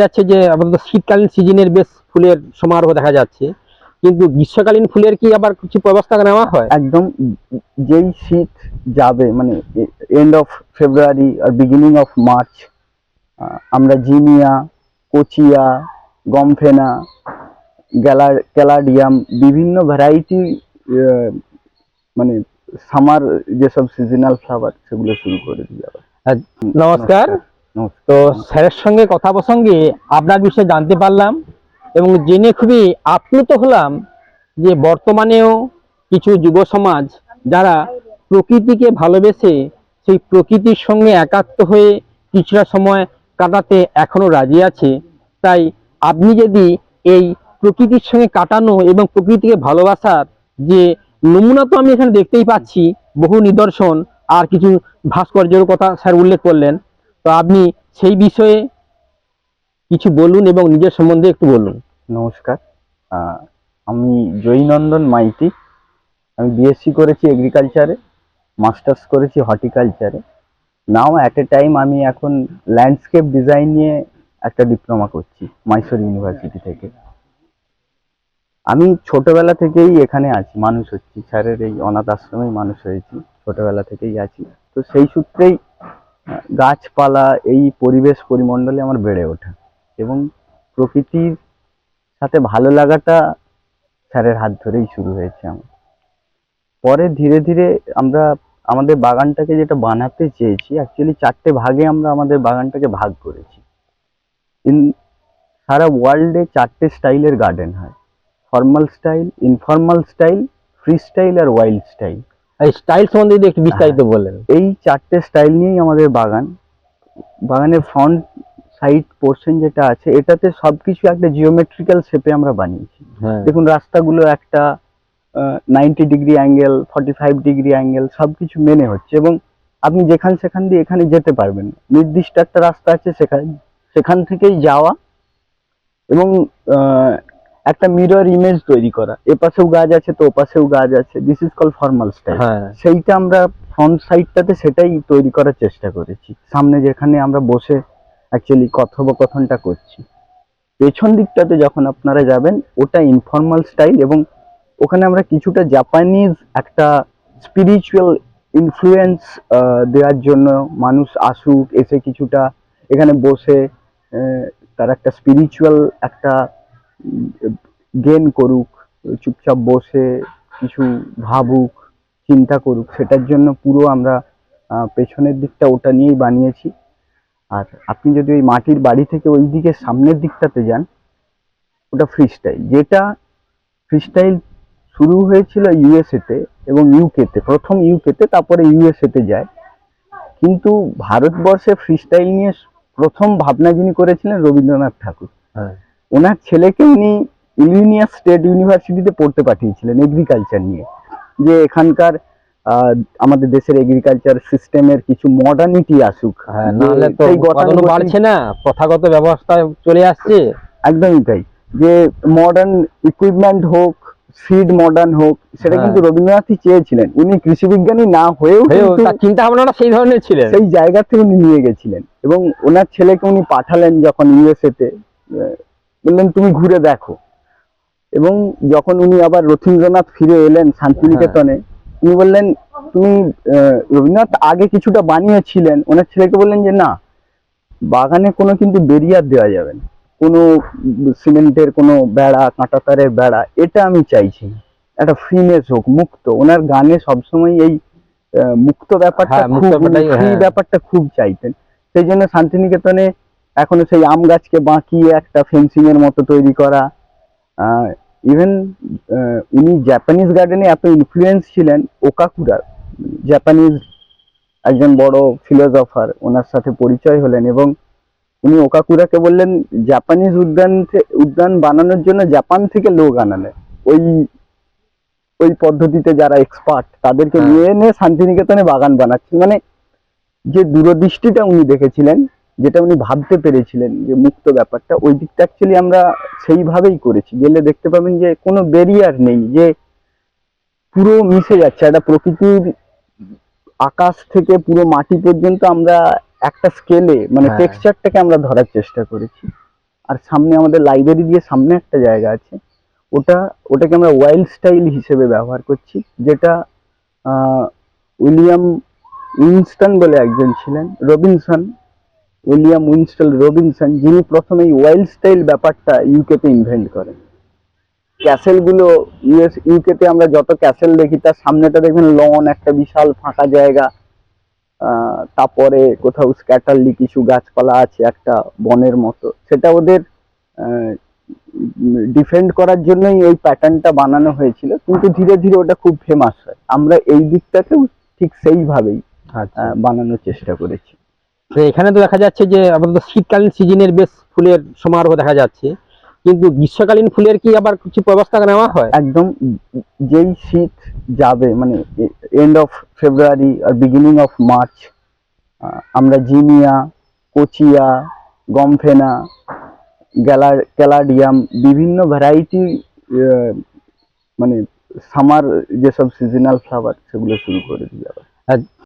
যাচ্ছে যে আপাতত শীতকালীন সিজনের বেশ ফুলের সমারোহ দেখা যাচ্ছে। কিন্তু গ্রীষ্মকালীন ফুলের কি আবার কিছু ব্যবস্থা নেওয়া হয়? একদম যেই শীত যাবে মানে এন্ড অফ ফেব্রুয়ারি আর বিগিনিং অফ মার্চ আমরা জিনিয়া কোচিয়া গমফেনা গ্যালা ক্যালাডিয়াম বিভিন্ন ভ্যারাইটি মানে সামার যেসব সিজনাল ফ্লাওয়ার সেগুলো শুরু করে আর নমস্কার নমস্কার। তো স্যারের সঙ্গে কথা প্রসঙ্গে আপনার বিষয়ে জানতে পারলাম এবং জেনে খুবই আপ্লুত হলাম যে বর্তমানেও কিছু যুব সমাজ যারা প্রকৃতিকে ভালোবেসে সেই প্রকৃতির সঙ্গে একাত্ম হয়ে কিছুটা সময় কাটাতে এখনও রাজি আছে। তাই আপনি যদি এই প্রকৃতির সঙ্গে কাটানো এবং প্রকৃতিকে ভালোবাসার যে নমুনা তো আমি এখানে দেখতেই পাচ্ছি, বহু নিদর্শন আর কিছু ভাস্কর্যের কথা স্যার উল্লেখ করলেন। তো আপনি সেই বিষয়ে কিছু বলুন এবং নিজের সম্বন্ধে একটু বলুন। নমস্কার। আমি জয়ীনন্দন মাইতি। আমি বিএসসি করেছি এগ্রিকালচারে মাস্টার্স করেছি হর্টিকালচারে নাও অ্যাট এ টাইম আমি এখন ল্যান্ডস্কেপ ডিজাইন নিয়ে একটা ডিপ্লোমা করছি মাইসোর ইউনিভার্সিটি থেকে। আমি ছোটবেলা থেকেই এখানে আছি, মানুষ হচ্ছি। স্যারের এই অনাথ আশ্রমেই মানুষ হয়েছি, ছোটবেলা থেকেই আছি। তো সেই সূত্রেই গাছপালা, এই পরিবেশ পরিমণ্ডলে আমার বেড়ে ওঠা এবং প্রকৃতির সাথে ভালো লাগাটা স্যারের হাত ধরেই শুরু হয়েছে আমার। পরে ধীরে ধীরে আমরা আমাদের বাগানটাকে যেটা বানাতে চেয়েছি অ্যাকচুয়ালি চারটে ভাগে আমরা আমাদের বাগানটাকে ভাগ করেছি। ইন, সারা ওয়ার্ল্ডে চারটে স্টাইলের গার্ডেন হয়। Formal style informal style free style আর ওয়াইল্ড স্টাইল এই স্টাইল সম্বন্ধে যদি একটু বিস্তারিত বললেন এই চারটে স্টাইল নিয়েই আমাদের বাগান। বাগানের ফ্রন্ট সাইড পোর্শন যেটা আছে এটাতে সবকিছু একটা জিওমেট্রিক্যাল শেপে আমরা বানিয়েছি। হ্যাঁ। দেখুন রাস্তাগুলো একটা ninety degree angle forty five degree angle সব কিছু মেনে হচ্ছে এবং আপনি যেখান সেখান দিয়ে এখানে যেতে পারবেন। নির্দিষ্ট একটা রাস্তা আছে সেখান সেখান থেকেই যাওয়া এবং আহ, একটা মিরর ইমেজ তৈরি করা। এ পাশেও গাছ আছে তো ও পাশেও গাছ আছে। This is call formal style হ্যাঁ। সেইটা আমরা ফ্রন্ট সাইডটাতে সেটাই তৈরি করার চেষ্টা করেছি। সামনে যেখানে আমরা বসে অ্যাকচুয়ালি কথোপকথনটা করছি। পেছন দিকটাতে যখন আপনারা যাবেন ওটা ইনফর্মাল স্টাইল এবং ওখানে আমরা কিছুটা জাপানিজ একটা স্পিরিচুয়াল ইনফ্লুয়েন্স দেওয়ার জন্য মানুষ আসুক এসে কিছুটা এখানে বসে তার একটা স্পিরিচুয়াল একটা গেন করুক, চুপচাপ বসে কিছু ভাবুক, চিন্তা করুক, সেটার জন্য পুরো আমরা পেছনের দিকটা ওটা নিয়েই বানিয়েছি। আর আপনি যদি ওই মাটির বাড়ি থেকে ওই দিকে সামনের দিকটাতে যান, ওটা ফ্রি স্টাইল যেটা ফ্রি স্টাইল শুরু হয়েছিল ইউএসএতে এবং ইউকেতে প্রথম ইউকেতে তারপরে ইউএসএতে যায়। কিন্তু ভারতবর্ষে ফ্রি স্টাইল নিয়ে প্রথম ভাবনা যিনি করেছিলেন রবীন্দ্রনাথ ঠাকুর। হ্যাঁ। ওনার ছেলেকে উনি ইলিনিয়াস স্টেট ইউনিভার্সিটিতে পড়তে পাঠিয়েছিলেন এগ্রিকালচার নিয়ে। যে এখানকার আমাদের দেশের এগ্রিকালচার সিস্টেমের কিছু মডার্নিটি আসুক। হ্যাঁ নাহলে তো বাড়ছে না প্রথাগত ব্যবস্থায় চলে আসছে। একদমই তাই। যে মডার্ন ইকুইপমেন্ট হোক সিড মডার্ন হোক সেটা হ্যাঁ। কিন্তু রবীন্দ্রনাথই চেয়েছিলেন। উনি কৃষি বিজ্ঞানী না হয়েও তার চিন্তা ভাবনাটা সেই ধরনের ছিলেন। সেই জায়গাতে উনি নিয়ে গেছিলেন। এবং ওনার ছেলেকে উনি পাঠালেন যখন ইউএসএ তে বললেন তুমি ঘুরে দেখো। এবং যখন উনি আবার রথীন্দ্রনাথ ফিরে এলেন শান্তিনিকেতনে উনি বললেন তুমি রবীন্দ্রনাথ আগে কিছুটা বানিয়েছিলেন। ওনার ছেলেকে বললেন যে না বাগানে কোনো কিন্তু বেরিয়ার দেওয়া যাবে না। কোনো সিমেন্টের কোনো বেড়া কাঁটা তারের বেড়া এটা আমি চাইছি একটা ফ্রিনেস হোক মুক্ত। ওনার গানে সবসময় এই মুক্ত ব্যাপারটা হ্যাঁ, খুব হ্যাঁ। ব্যাপারটা খুব চাইতেন। সেই জন্য শান্তিনিকেতনে এখনও সেই আম গাছকে বাঁকিয়ে একটা ফেন্সিং এর মতো তৈরি করা। ইভেন উনি জাপানিজ গার্ডেনে এত ইনফ্লুয়েন্স ছিলেন ওকাকুরার জাপানিজ একজন বড় ফিলোজফার ওনার সাথে পরিচয় হলেন এবং উনি ওকাকুরাকে বললেন জাপানিজ উদ্যান উদ্যান বানানোর জন্য জাপান থেকে লোক আনালেন ওই ওই পদ্ধতিতে যারা এক্সপার্ট তাদেরকে হ্যাঁ। নিয়ে এনে শান্তিনিকেতনে বাগান বানাচ্ছেন। মানে যে দূরদৃষ্টিটা উনি দেখেছিলেন যেটা উনি ভাবতে পেরেছিলেন যে মুক্ত ব্যাপারটা ওই দিকটা অ্যাকচুয়ালি আমরা সেইভাবেই করেছি। গেলে দেখতে পাবেন যে কোনো ব্যারিয়ার নেই যে পুরো মিশে যাচ্ছে। একটা প্রকৃতির আকাশ থেকে পুরো মাটি পর্যন্ত আমরা একটা স্কেলে মানে হ্যাঁ। টেক্সচারটাকে আমরা ধরার চেষ্টা করেছি। আর সামনে আমাদের লাইব্রেরি দিয়ে সামনে একটা জায়গা আছে। ওটা ওটাকে আমরা ওয়াইল্ড স্টাইল হিসেবে ব্যবহার করছি যেটা আহ, উইলিয়াম উইনস্টন বলে একজন ছিলেন রবিনসন। উইলিয়াম উইনস্টন রবিনসন যিনি প্রথমে এই ওয়াইল্ড স্টাইল ব্যাপারটা ইউকেতে ইনভেন্ট করেন। ক্যাসেলগুলো ইউএস ইউকেতে আমরা যত ক্যাসেল দেখি তার সামনেটা দেখবেন লন একটা বিশাল ফাঁকা জায়গা। তারপরে কোথাও স্ক্যাটারলি কিছু গাছপালা আছে একটা বনের মতো। সেটা ওদের ডিফেন্ড করার জন্যই ওই প্যাটার্নটা বানানো হয়েছিল। কিন্তু ধীরে ধীরে ওটা খুব ফেমাস হয়। আমরা এই দিকটাকেও ঠিক সেইভাবেই আচ্ছা। বানানোর চেষ্টা করেছি। তো এখানে তো দেখা যাচ্ছে যে আপাতত শীতকালীন সিজনের বেশ ফুলের সমারোহ দেখা যাচ্ছে। কিন্তু গ্রীষ্মকালীন ফুলের কি আবার কিছু ব্যবস্থা নেওয়া হয়? একদম যেই শীত যাবে মানে এন্ড অফ ফেব্রুয়ারি আর বিগিনিং অফ মার্চ আমরা জিনিয়া কোচিয়া গমফেনা গ্যালার ক্যালাডিয়াম বিভিন্ন ভ্যারাইটি মানে সামার যেসব সিজনাল ফ্লাওয়ার সেগুলো শুরু করে দিই আবার।